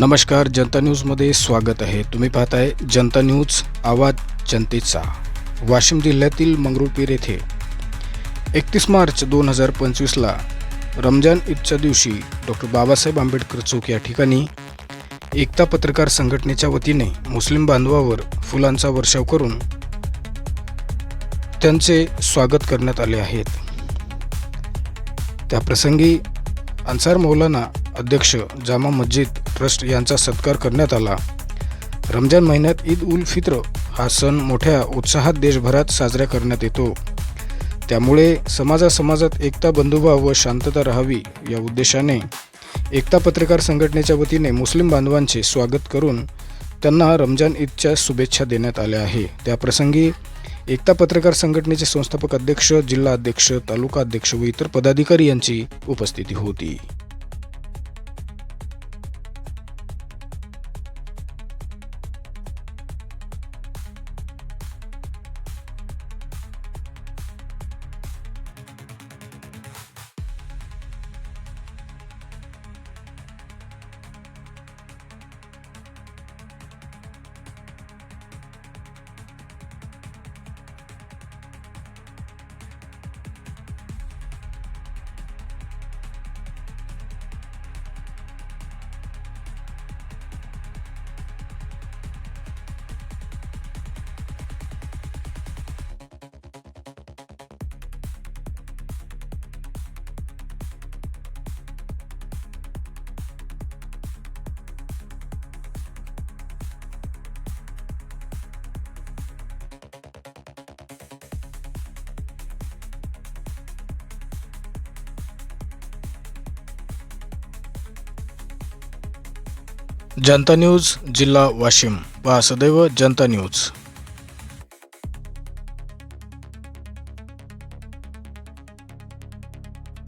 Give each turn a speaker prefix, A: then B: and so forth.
A: नमस्कार जनता न्यूजमध्ये स्वागत आहे. तुम्ही पाहताय जनता न्यूज आवाज जनतेचा. वाशिम जिल्ह्यातील मंगरुळपीर येथे एकतीस मार्च दोन हजार पंचवीसला रमजान ईदच्या दिवशी डॉक्टर बाबासाहेब आंबेडकर चौक या ठिकाणी एकता पत्रकार संघटनेच्या वतीने मुस्लिम बांधवावर फुलांचा वर्षाव करून त्यांचे स्वागत करण्यात आले आहेत. त्याप्रसंगी अन्सार मौलाना अध्यक्ष जामा मस्जिद ट्रस्ट यांचा सत्कार करण्यात आला. रमजान महिन्यात ईद उल फित्र हा सण मोठ्या उत्साहात देशभरात साजरा करण्यात येतो. त्यामुळे समाजासमाजात एकता बंधुभाव व शांतता राहावी या उद्देशाने एकता पत्रकार संघटनेच्या वतीने मुस्लिम बांधवांचे स्वागत करून त्यांना रमजान ईदच्या शुभेच्छा देण्यात आल्या आहे. त्याप्रसंगी एकता पत्रकार संघटनेचे संस्थापक अध्यक्ष जिल्हा अध्यक्ष तालुका अध्यक्ष व इतर पदाधिकारी यांची उपस्थिती होती. जनता न्यूज जिल्हा वाशिम. वा सदैव जनता न्यूज.